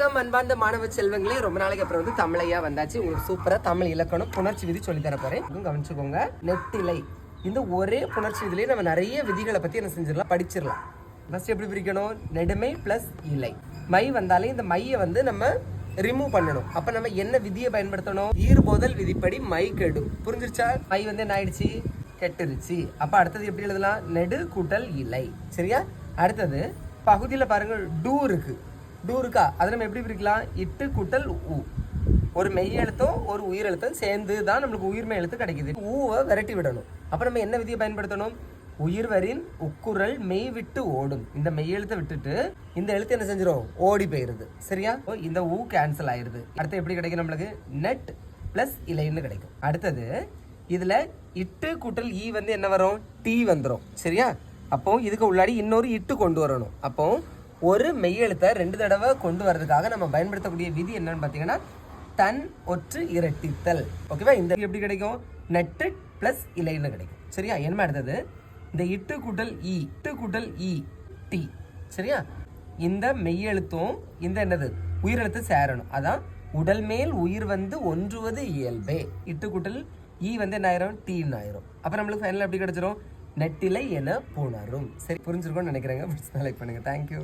வணக்கம் அன்பார்ந்த மாணவ செல்வங்களே. ரொம்ப நாளைக்கு அப்புறம் வந்து தமிழையா வந்தாச்சு. உங்களுக்கு சூப்பரா தமிழ் இலக்கணம் புணர்ச்சி விதி சொல்லி தர போறேன். கவனிச்சுக்கோங்க. நெட்டிலை. இந்த ஒரே புணர்ச்சி விதிலே நம்ம நிறைய விதிகளை பத்தி என்ன செஞ்சிடலாம்? படிச்சிடலாம். ஃபர்ஸ்ட் எப்படி பிரிக்கணும்? நெடுமை பிளஸ் இலை. மை வந்தாலே இந்த மையை வந்து நம்ம ரிமூவ் பண்ணணும். அப்ப நம்ம என்ன விதியை பயன்படுத்தணும்? ஈர்போதல் விதிப்படி மை கெடும் புரிஞ்சிருச்சா? மை வந்து என்ன ஆயிடுச்சு? கெட்டுருச்சு. அப்ப அடுத்தது எப்படி எழுதலாம்? நெடு கூட்டல் இலை. சரியா? அடுத்தது பகுதியில் பாருங்கள் டூ இருக்குது டூ இருக்கா? அதை நம்ம எப்படி பிரிக்கலாம்? இட்டு கூட்டல் ஊ. ஒரு மெய் எழுத்தும் ஒரு உயிர் எழுத்தும் சேர்ந்து தான் நம்மளுக்கு உயிர்மை எழுத்து கிடைக்குது. ஊவை விரட்டி விடணும். அப்போ நம்ம என்ன விதியை பயன்படுத்தணும்? உயிர்வரின் உக்குரல் மெய் விட்டு ஓடும். இந்த மெய் எழுத்தை விட்டுட்டு இந்த எழுத்து என்ன செஞ்சிடும் ஓடி போயிருது. சரியா? ஓ, இந்த ஊ கேன்சல் ஆயிருது. அடுத்து எப்படி கிடைக்கும் நம்மளுக்கு? நெட் பிளஸ் இலைன்னு கிடைக்கும். அடுத்தது இதுல இட்டு கூட்டல் ஈ வந்து என்ன வரும்? டி வந்துடும் சரியா? அப்போ இதுக்கு உள்ளாடி இன்னொரு இட்டு கொண்டு வரணும். அப்போ ஒரு மெய்யெழுத்தை ரெண்டு தடவை கொண்டு வர்றதுக்காக நம்ம பயன்படுத்தக்கூடிய விதி என்னன்னு பார்த்தீங்கன்னா தன் ஒற்று இரட்டித்தல். ஓகேவா இந்த எப்படி கிடைக்கும்? நெட்டு ப்ளஸ் இலைன்னு கிடைக்கும். சரியா? என்ன அடுத்தது? இந்த இட்டு கூட்டல் இ இட்டு கூட்டல் இ டி. சரியா? இந்த மெய்யெழுத்தும் இந்த என்னது? உயிரெழுத்து சேரணும். அதான் உடல் மேல் உயிர் வந்து ஒன்றுவது இயல்பே. இட்டு கூட்டல் ஈ வந்து என்ன ஆயிரும்? டீன்னு ஆயிரும். அப்போ நம்மளுக்கு ஃபைனல் எப்படி கிடைச்சிரும்? நெட்டிலை என புணரும். சரி புரிஞ்சிருக்கோம்னு நினைக்கிறேங்க. லைக் பண்ணுங்க. தேங்க்யூ